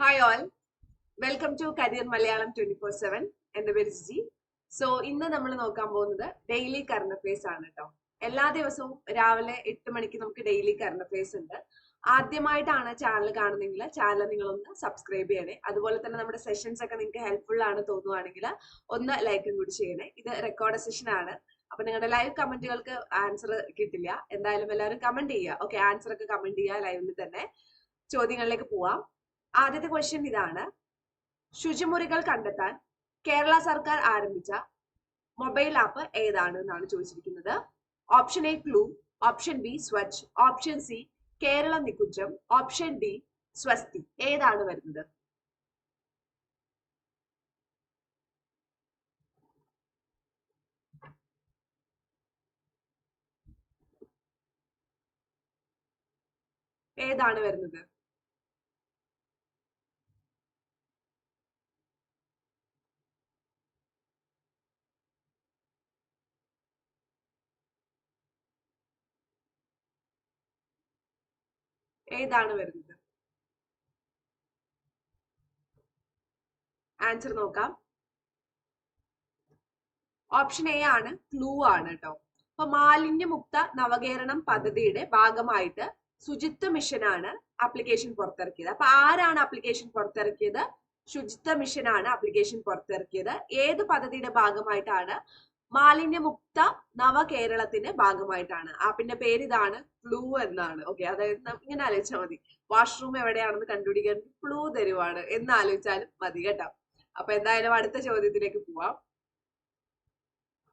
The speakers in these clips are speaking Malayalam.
Hi all welcome to career Malayalam twenty four seven എന്റെ പേര് ജിജി. സോ ഇന്ന് നമ്മൾ നോക്കാൻ പോകുന്നത് ഡെയിലി കറണ്ട് അഫയേഴ്സ് ആണ് കേട്ടോ എല്ലാ ദിവസവും രാവിലെ എട്ട് മണിക്ക് നമുക്ക് ഡെയിലി കറണ്ട് അഫയേഴ്സ് ഉണ്ട്. ആദ്യമായിട്ടാണ് ചാനൽ കാണുന്നെങ്കിൽ ചാനൽ നിങ്ങളൊന്ന് സബ്സ്ക്രൈബ് ചെയ്യണേ. അതുപോലെ തന്നെ നമ്മുടെ സെഷൻസ് ഒക്കെ നിങ്ങൾക്ക് ഹെൽപ്ഫുൾ ആണ് തോന്നുവാണെങ്കിൽ ഒന്ന് ലൈക്കും കൂടി ചെയ്യണേ. ഇത് റെക്കോർഡ് സെഷൻ ആണ്. അപ്പൊ നിങ്ങളുടെ ലൈവ് കമന്റുകൾക്ക് ആൻസർ കിട്ടില്ല. എന്തായാലും എല്ലാവരും കമന്റ് ചെയ്യുക. ഓക്കെ ആൻസർ ഒക്കെ കമന്റ് ചെയ്യുക ലൈവിൽ തന്നെ. ചോദ്യങ്ങളിലേക്ക് പോവാം. ആദ്യത്തെ ക്വസ്റ്റ്യൻ ഇതാണ്. ശുചിമുറികൾ കണ്ടെത്താൻ കേരള സർക്കാർ ആരംഭിച്ച മൊബൈൽ ആപ്പ് ഏതാണ് എന്നാണ് ചോദിച്ചിരിക്കുന്നത്. Option A clue option B Swachh option C Kerala Nikunjam option D Swasthi. ഏതാണ് വരുന്നത്? ഏതാണ് വരുന്നത്? ഏതാണ് വരുന്നത്? ആൻസർ നോക്കാം. ഓപ്ഷൻ എ ആണ് ക്ലൂ ആണ് കേട്ടോ അപ്പൊ മാലിന്യമുക്ത നവകേരളം പദ്ധതിയുടെ ഭാഗമായിട്ട് ശുചിത്വ മിഷനാണ് ആപ്ലിക്കേഷൻ പുറത്തിറക്കിയത്. അപ്പൊ ആരാണ് ആപ്ലിക്കേഷൻ പുറത്തിറക്കിയത്? ശുചിത്വ മിഷനാണ് ആപ്ലിക്കേഷൻ പുറത്തിറക്കിയത്. ഏത് പദ്ധതിയുടെ ഭാഗമായിട്ടാണ് മാലിന്യമുക്ത നവകേരളത്തിന്റെ ഭാഗമായിട്ടാണ്. ആപ്പിന്റെ പേര് ഇതാണ് ഫ്ലൂ എന്നാണ്. ഓക്കെ അതായത് ഇങ്ങനെ ആലോചിച്ചാൽ മതി. വാഷ്റൂം എവിടെയാണെന്ന് കണ്ടുപിടിക്കാൻ ഫ്ലൂ തരുവാണ് എന്ന് ആലോചിച്ചാലും മതി കേട്ടോ. അപ്പൊ എന്തായാലും അടുത്ത ചോദ്യത്തിലേക്ക് പോവാം.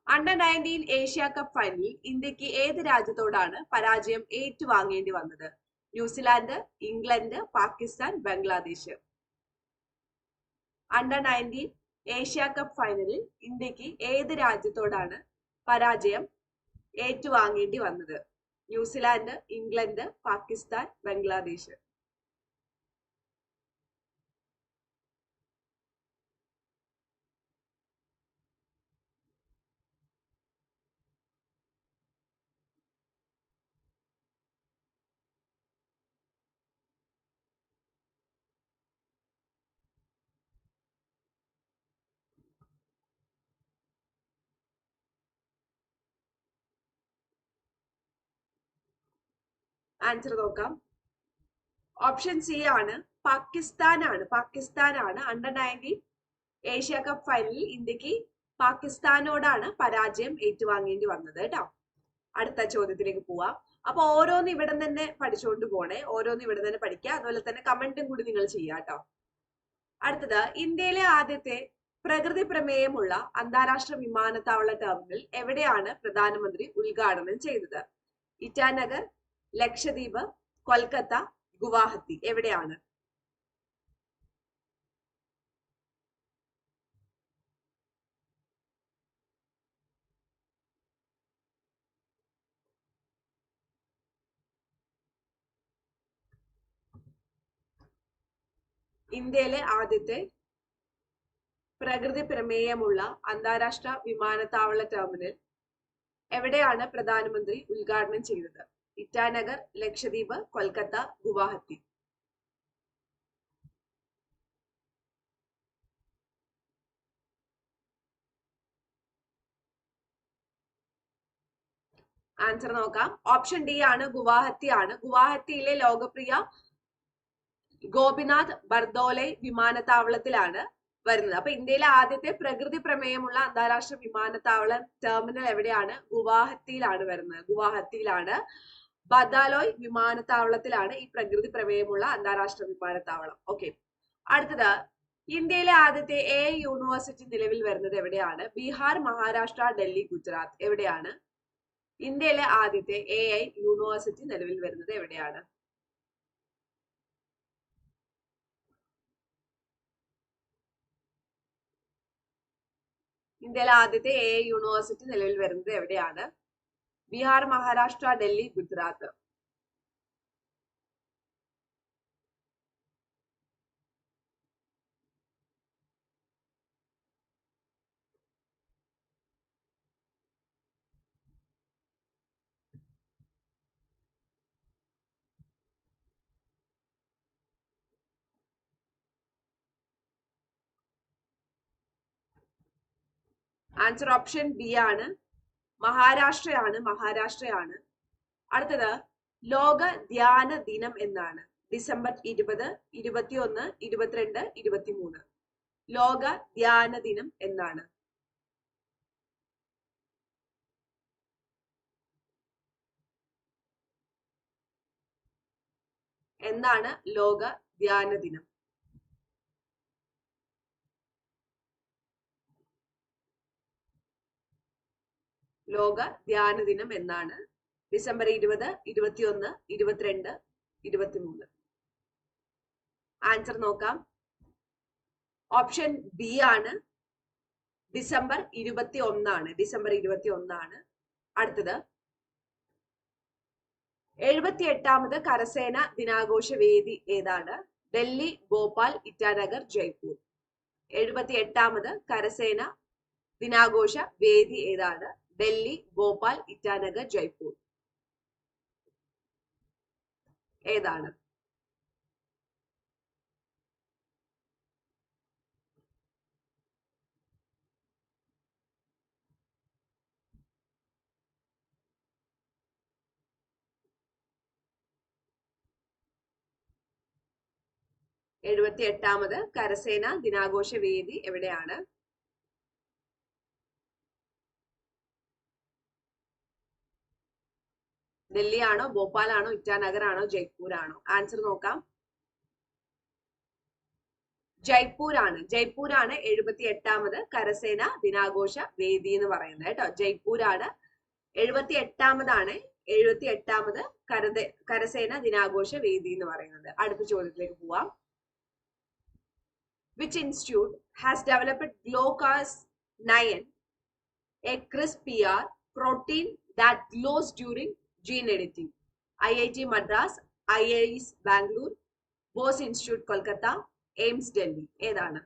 അണ്ടർ നയന്റീൻ ഏഷ്യ കപ്പ് ഫൈനലിൽ ഇന്ത്യയ്ക്ക് ഏത് രാജ്യത്തോടാണ് പരാജയം ഏറ്റുവാങ്ങേണ്ടി വന്നത്? New Zealand England Pakistan Bangladesh. Under nineteen Asia cup ഫൈനലിൽ ഇന്ത്യയ്ക്ക് ഏത് രാജ്യത്തോടാണ് പരാജയം ഏറ്റുവാങ്ങേണ്ടി വന്നത്? New Zealand England Pakistan Bangladesh. Answer നോക്കാം. ഓപ്ഷൻ സി ആണ്. പാകിസ്ഥാനാണ്. പാകിസ്ഥാനാണ്. അണ്ടർ നയന്റീൻ ഏഷ്യ കപ്പ് ഫൈനലിൽ ഇന്ത്യയ്ക്ക് പാകിസ്ഥാനോടാണ് പരാജയം ഏറ്റുവാങ്ങേണ്ടി വന്നത് കേട്ടോ. അടുത്ത ചോദ്യത്തിലേക്ക് പോവാം. അപ്പൊ ഓരോന്ന് ഇവിടെ തന്നെ പഠിച്ചുകൊണ്ട് പോണേ. ഓരോന്ന് ഇവിടെ തന്നെ പഠിക്കുക അതുപോലെ തന്നെ കമന്റും കൂടി നിങ്ങൾ ചെയ്യാം കേട്ടോ. അടുത്തത് ഇന്ത്യയിലെ ആദ്യത്തെ പ്രകൃതി പ്രമേയമുള്ള അന്താരാഷ്ട്ര വിമാനത്താവള ടെർമിനൽ എവിടെയാണ് പ്രധാനമന്ത്രി ഉദ്ഘാടനം ചെയ്തത്? ഇറ്റാനഗർ ലക്ഷദ്വീപ് കൊൽക്കത്ത ഗുവാഹത്തി. എവിടെയാണ്? ഇന്ത്യയിലെ ആദ്യത്തെ പ്രകൃതി പ്രമേയമുള്ള അന്താരാഷ്ട്ര വിമാനത്താവള ടെർമിനൽ എവിടെയാണ് പ്രധാനമന്ത്രി ഉദ്ഘാടനം ചെയ്തത്? ഇറ്റാനഗർ ലക്ഷദ്വീപ് കൊൽക്കത്ത ഗുവാഹത്തി. ആൻസർ നോക്കാം. ഓപ്ഷൻ ഡി ആണ് ഗുവാഹത്തി ആണ്. ഗുവാഹത്തിയിലെ ലോകപ്രിയ ഗോപിനാഥ് ബർദോലെ വിമാനത്താവളത്തിലാണ് വരുന്നത്. അപ്പൊ ഇന്ത്യയിലെ ആദ്യത്തെ പ്രകൃതി പ്രമേയമുള്ള അന്താരാഷ്ട്ര വിമാനത്താവളം ടെർമിനൽ എവിടെയാണ്? ഗുവാഹത്തിയിലാണ് വരുന്നത്. ഗുവാഹത്തിയിലാണ്. ബദാലോയ് വിമാനത്താവളത്തിലാണ് ഈ പ്രകൃതി പ്രമേയമുള്ള അന്താരാഷ്ട്ര വിമാനത്താവളം. ഓക്കെ അടുത്തത് ഇന്ത്യയിലെ ആദ്യത്തെ എ യൂണിവേഴ്സിറ്റി നിലവിൽ വരുന്നത് എവിടെയാണ്? ബീഹാർ മഹാരാഷ്ട്ര ഡൽഹി ഗുജറാത്ത്. എവിടെയാണ്? ഇന്ത്യയിലെ ആദ്യത്തെ എ ഐ യൂണിവേഴ്സിറ്റി നിലവിൽ വരുന്നത് എവിടെയാണ്? ഇന്ത്യയിലെ ആദ്യത്തെ എ യൂണിവേഴ്സിറ്റി നിലവിൽ വരുന്നത് എവിടെയാണ്? Bihar, Maharashtra, Delhi, Gujarat. Answer option B, Anna. മഹാരാഷ്ട്രയാണ് മഹാരാഷ്ട്രയാണ്. അടുത്തത് ലോക ധ്യാന ദിനം എന്നാണ്. ഡിസംബർ ഇരുപത് ഇരുപത്തിയൊന്ന് ഇരുപത്തിരണ്ട് ഇരുപത്തിമൂന്ന്. ലോക ധ്യാന ദിനം എന്നാണ്. എന്നാണ് ലോക ധ്യാന ദിനം. ലോക ധ്യാന ദിനം എന്നാണ് ഡിസംബർ ഇരുപത് ഇരുപത്തിയൊന്ന് ഇരുപത്തിരണ്ട് ഇരുപത്തിമൂന്ന്. ആൻസർ നോക്കാം. ഓപ്ഷൻ ബി ആണ് ഡിസംബർ ഇരുപത്തി ഒന്നാണ് ഡിസംബർ ഇരുപത്തി ഒന്നാണ് അടുത്തത്. എഴുപത്തി എട്ടാമത് കരസേന ദിനാഘോഷ വേദി ഏതാണ്? ഡൽഹി ഭോപ്പാൽ ഇറ്റാനഗർ ജയ്പൂർ. എഴുപത്തി എട്ടാമത് കരസേന ദിനാഘോഷ വേദി ഏതാണ്? ഡൽഹി ഗോപാൽ ഇറ്റാനഗർ ജയ്പൂർ. ഏതാണ്? എഴുപത്തി എട്ടാമത് കരസേന ദിനാഘോഷ വേദി എവിടെയാണ്? ഡൽഹി ഇറ്റാനഗർ ആണോ ജയ്പൂർ ആണോ ആൻസർ നോക്കാം. ജയ്പൂർ ആണ് ജയ്പൂർ ആണ് എഴുപത്തി എട്ടാമത് കരസേന ദിനാഘോഷ വേദി എന്ന് പറയുന്നത് കേട്ടോ. ജയ്പൂർ ആണ് എഴുപത്തി എട്ടാമതാണ് എഴുപത്തി എട്ടാമത് കരസേന ദിനാഘോഷ വേദി എന്ന് പറയുന്നത്. അടുത്ത ചോദ്യത്തിലേക്ക് പോവാം. Which institute has developed glucose 9 a CRISPR protein that glows during gene editing. IIT Madras, IIS Bangalore, Bose Institute Kolkata, AIMS Delhi. ఏదానా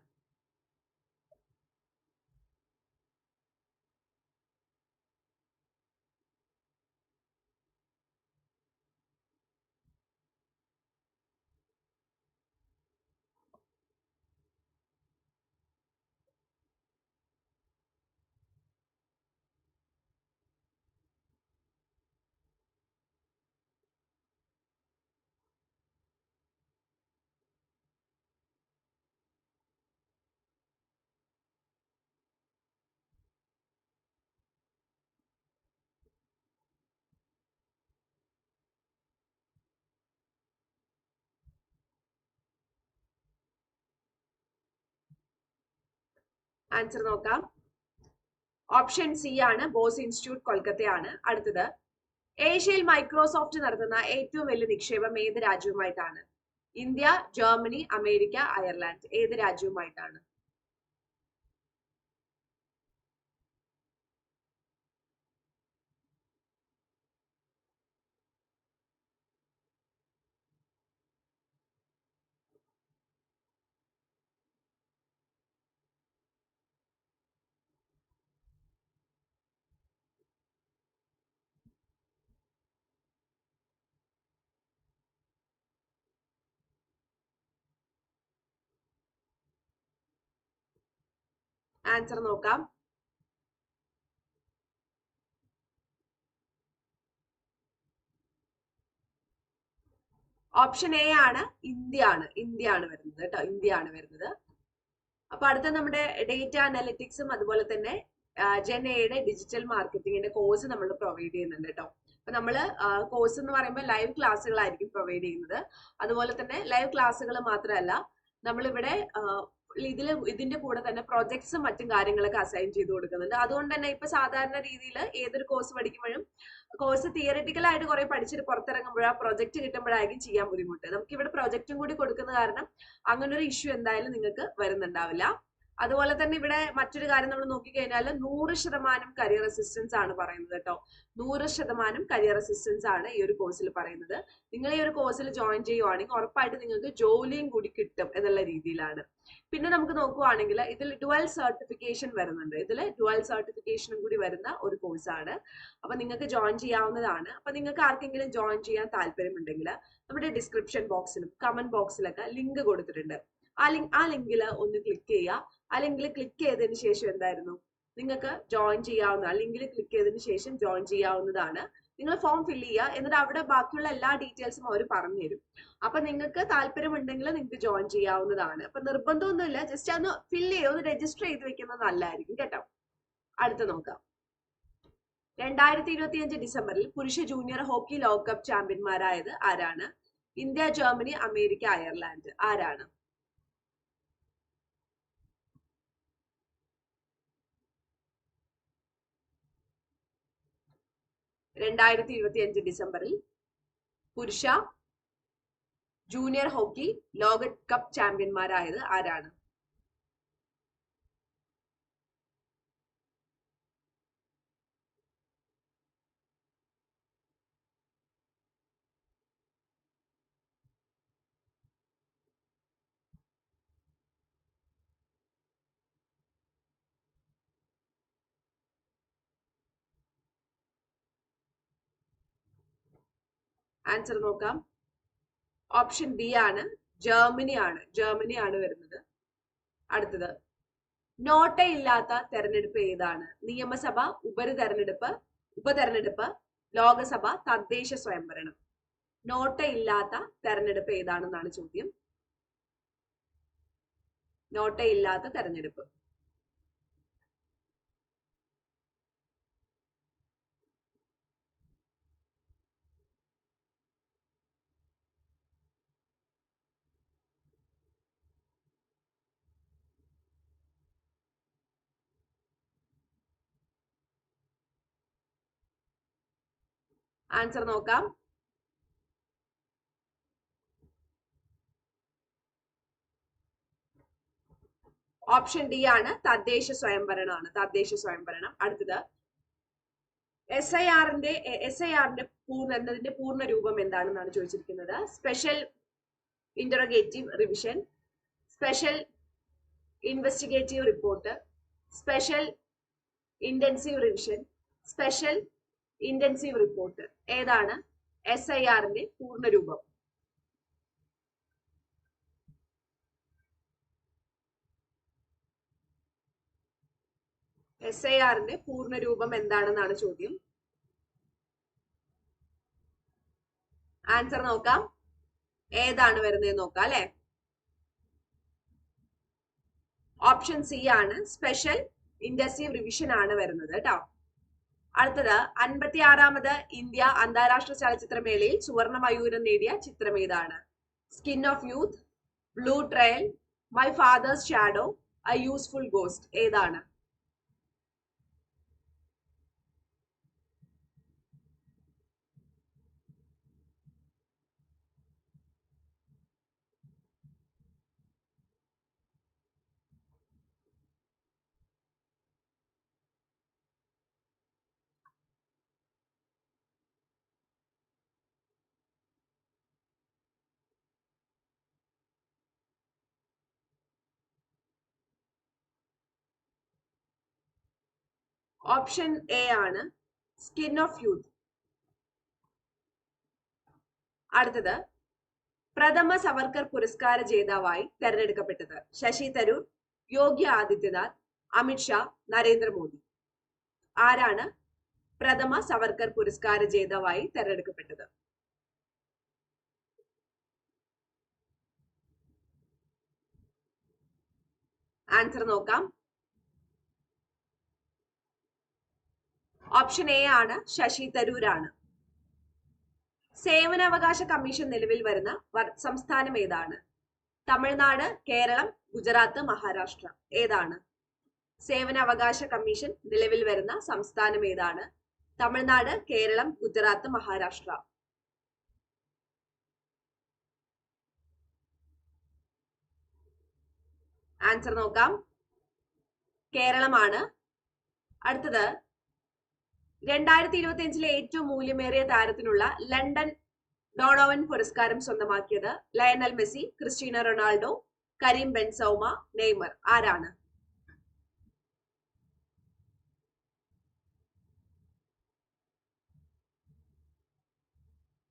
ആൻസർ നോക്കാം. ഓപ്ഷൻ സി ആണ് ബോസ് ഇൻസ്റ്റിറ്റ്യൂട്ട് കൊൽക്കത്തയാണ് അടുത്തത്. ഏഷ്യയിൽ മൈക്രോസോഫ്റ്റ് നടത്തുന്ന ഏറ്റവും വലിയ നിക്ഷേപം ഏത് രാജ്യവുമായിട്ടാണ്? India Germany America Ireland. ഏത് രാജ്യവുമായിട്ടാണ്? ആൻസർ നോക്കാം. ഓപ്ഷൻ എ ആണ് ഇന്ത്യ ആണ് ഇന്ത്യ ആണ് വരുന്നത് കേട്ടോ. ഇന്ത്യ ആണ് വരുന്നത്. അപ്പൊ അടുത്ത നമ്മുടെ ഡേറ്റ അനലിറ്റിക്സും അതുപോലെ തന്നെ ജെൻ എയുടെ ഡിജിറ്റൽ മാർക്കറ്റിംഗിന്റെ കോഴ്സ് നമ്മൾ പ്രൊവൈഡ് ചെയ്യുന്നുണ്ട് കേട്ടോ. അപ്പൊ നമ്മൾ കോഴ്സ് എന്ന് പറയുമ്പോൾ ലൈവ് ക്ലാസ്സുകളായിരിക്കും പ്രൊവൈഡ് ചെയ്യുന്നത്. അതുപോലെ തന്നെ ലൈവ് ക്ലാസ്സുകൾ മാത്രമല്ല നമ്മളിവിടെ ഇതിൽ ഇതിന്റെ കൂടെ തന്നെ പ്രൊജക്ട്സും മറ്റും കാര്യങ്ങളൊക്കെ അസൈൻ ചെയ്ത് കൊടുക്കുന്നുണ്ട്. അതുകൊണ്ട് തന്നെ ഇപ്പൊ സാധാരണ രീതിയിൽ ഏതൊരു കോഴ്സ് പഠിക്കുമ്പോഴും കോഴ്സ് തിയറിറ്റിക്കലായിട്ട് കുറെ പഠിച്ചിട്ട് ആ പ്രൊജക്ട് കിട്ടുമ്പോഴായിരിക്കും ചെയ്യാൻ ബുദ്ധിമുട്ട്. നമുക്ക് ഇവിടെ പ്രൊജക്റ്റും കൂടി കൊടുക്കുന്ന കാരണം അങ്ങനെ ഒരു ഇഷ്യൂ എന്തായാലും നിങ്ങൾക്ക് വരുന്നുണ്ടാവില്ല. അതുപോലെ തന്നെ ഇവിടെ മറ്റൊരു കാര്യം നമ്മൾ നോക്കിക്കഴിഞ്ഞാൽ നൂറ് ശതമാനം കരിയർ അസിസ്റ്റൻസ് ആണ് പറയുന്നത് കേട്ടോ. നൂറ് ശതമാനം കരിയർ അസിസ്റ്റൻസ് ആണ് ഈ ഒരു കോഴ്സിൽ പറയുന്നത്. നിങ്ങൾ ഈ ഒരു കോഴ്സിൽ ജോയിൻ ചെയ്യുവാണെങ്കിൽ ഉറപ്പായിട്ട് നിങ്ങൾക്ക് ജോലിയും കൂടി കിട്ടും എന്നുള്ള രീതിയിലാണ്. പിന്നെ നമുക്ക് നോക്കുവാണെങ്കിൽ ഇതിൽ ഡുവൽ സർട്ടിഫിക്കേഷൻ വരുന്നുണ്ട്. ഇതിൽ ഡുവൽ സർട്ടിഫിക്കേഷനും കൂടി വരുന്ന ഒരു കോഴ്സാണ് അപ്പൊ നിങ്ങൾക്ക് ജോയിൻ ചെയ്യാവുന്നതാണ്. അപ്പൊ നിങ്ങൾക്ക് ആർക്കെങ്കിലും ജോയിൻ ചെയ്യാൻ താല്പര്യമുണ്ടെങ്കിൽ നമ്മുടെ ഡിസ്ക്രിപ്ഷൻ ബോക്സിലും കമന്റ് ബോക്സിലൊക്കെ ലിങ്ക് കൊടുത്തിട്ടുണ്ട്. ആ ലിങ്ക് ആ ലിങ്കിൽ ഒന്ന് ക്ലിക്ക് ചെയ്യുക. ആ ലിങ്കിൽ ക്ലിക്ക് ചെയ്തതിന് ശേഷം എന്തായിരുന്നു? നിങ്ങൾക്ക് ജോയിൻ ചെയ്യാവുന്ന അല്ലെങ്കിൽ ക്ലിക്ക് ചെയ്തതിന് ശേഷം ജോയിൻ ചെയ്യാവുന്നതാണ്. നിങ്ങൾ ഫോം ഫില്ല് ചെയ്യുക. എന്നിട്ട് അവിടെ ബാക്കിയുള്ള എല്ലാ ഡീറ്റെയിൽസും അവർ പറഞ്ഞു തരും അപ്പൊ നിങ്ങൾക്ക് താല്പര്യമുണ്ടെങ്കിൽ നിങ്ങൾക്ക് ജോയിൻ ചെയ്യാവുന്നതാണ്. അപ്പൊ നിർബന്ധമൊന്നുമില്ല. ജസ്റ്റ് ഒന്ന് ഫില്ല് ചെയ്യുക ഒന്ന് രജിസ്റ്റർ ചെയ്ത് വെക്കുന്നത് നല്ലതായിരിക്കും കേട്ടോ. അടുത്ത നോക്കാം. രണ്ടായിരത്തി ഇരുപത്തിയഞ്ച് ഡിസംബറിൽ പുരുഷ ജൂനിയർ ഹോക്കി ലോകകപ്പ് ചാമ്പ്യന്മാരായത് ആരാണ്? India Germany America Ireland. ആരാണ്? രണ്ടായിരത്തി ഇരുപത്തി അഞ്ച് ഡിസംബറിൽ പുരുഷ ജൂനിയർ ഹോക്കി ലോക കപ്പ് ചാമ്പ്യന്മാരായത് ആരാണ്? ആൻസർ നോക്കാം. ഓപ്ഷൻ ബി ആണ്. ജർമ്മനി ആണ്. ജർമ്മനി ആണ് വരുന്നത്. അടുത്തത്. നോട്ടയില്ലാത്ത തെരഞ്ഞെടുപ്പ് ഏതാണ്? നിയമസഭ ഉപരിതെരഞ്ഞെടുപ്പ് ഉപതെരഞ്ഞെടുപ്പ് ലോകസഭ തദ്ദേശ സ്വയംഭരണം. നോട്ടയില്ലാത്ത തെരഞ്ഞെടുപ്പ് ഏതാണെന്നാണ് ചോദ്യം. നോട്ടയില്ലാത്ത തെരഞ്ഞെടുപ്പ്. ആൻസർ നോക്കാം. ഓപ്ഷൻ ഡി ആണ് തദ്ദേശ സ്വയംഭരണമാണ്. തദ്ദേശ സ്വയംഭരണം. അടുത്തത്. എസ് ഐ ആറിന്റെ എസ് ഐ ആറിന്റെ പൂർണ എന്നതിന്റെ പൂർണ രൂപം എന്താണെന്നാണ് ചോദിച്ചിരിക്കുന്നത്. Special interrogative revision special investigative report special intensive revision special intensive report ഏതാണ്? എസ് ഐ ആറിന്റെ പൂർണരൂപം എസ് ഐ ആറിന്റെ പൂർണരൂപം എന്താണെന്നാണ് ചോദ്യം. ആൻസർ നോക്കാം. ഏതാണ് വരുന്നത് നോക്കാം അല്ലെ? ഓപ്ഷൻ സി ആണ്. സ്പെഷ്യൽ ഇൻഡസ്ട്രീവ് റിവിഷൻ ആണ് വരുന്നത് കേട്ടോ. അടുത്തത് അൻപത്തി ആറാമത് ഇന്ത്യ അന്താരാഷ്ട്ര ചലച്ചിത്രമേളയിൽ സുവർണ മയൂരം നേടിയ ചിത്രം ഏതാണ്? Skin of youth blue trail my father's shadow a useful ghost ഏതാണ്? ഓപ്ഷൻ എ ആണ് സ്കിൻ ഓഫ് യൂത്ത് അടുത്തത് പ്രഥമ സവർക്കർ പുരസ്കാര ജേതാവായി തെരഞ്ഞെടുക്കപ്പെട്ടത് ശശി തരൂർ യോഗി ആദിത്യനാഥ് അമിത്ഷാ നരേന്ദ്രമോദി. ആരാണ് പ്രഥമ സവർക്കർ പുരസ്കാര ജേതാവായി തെരഞ്ഞെടുക്കപ്പെട്ടത്? ആൻസർ നോക്കാം. ഓപ്ഷൻ എ ആണ് ശശി തരൂരാണ്. സേവനാവകാശ കമ്മീഷൻ നിലവിൽ വരുന്ന സംസ്ഥാനം ഏതാണ്? തമിഴ്നാട് കേരളം ഗുജറാത്ത് മഹാരാഷ്ട്ര. ഏതാണ്? സേവനാവകാശ കമ്മീഷൻ നിലവിൽ വരുന്ന സംസ്ഥാനം ഏതാണ്? തമിഴ്നാട് കേരളം ഗുജറാത്ത് മഹാരാഷ്ട്ര. ആൻസർ നോക്കാം. കേരളമാണ്. അടുത്തത് രണ്ടായിരത്തി ഇരുപത്തി അഞ്ചിലെ ഏറ്റവും മൂല്യമേറിയ താരത്തിനുള്ള ലണ്ടൻ ഡോണോവൻ പുരസ്കാരം സ്വന്തമാക്കിയത് Lionel Messi Cristiano Ronaldo Karim Benzema Neymar. ആരാണ്?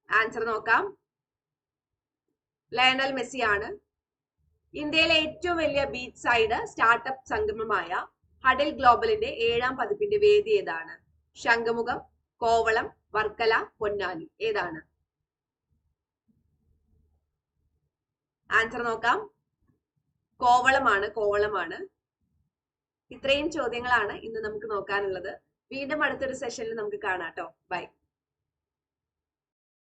ആൻസർ നോക്കാം. ലയണൽ മെസ്സി ആണ് ഇന്ത്യയിലെ ഏറ്റവും വലിയ ബീച്ച് സൈഡ് സ്റ്റാർട്ടപ്പ് സംഗമമായ ഹഡൽ ഗ്ലോബലിന്റെ ഏഴാം പതിപ്പിന്റെ വേദി ഏതാണ്? ശംഖുമുഖം കോവളം വർക്കല പൊന്നാനി. ഏതാണ്? ആൻസർ നോക്കാം. കോവളമാണ് കോവളമാണ്. ഇത്രയും ചോദ്യങ്ങളാണ് ഇന്ന് നമുക്ക് നോക്കാനുള്ളത്. വീണ്ടും അടുത്തൊരു സെഷനിൽ നമുക്ക് കാണാം കേട്ടോ ബൈ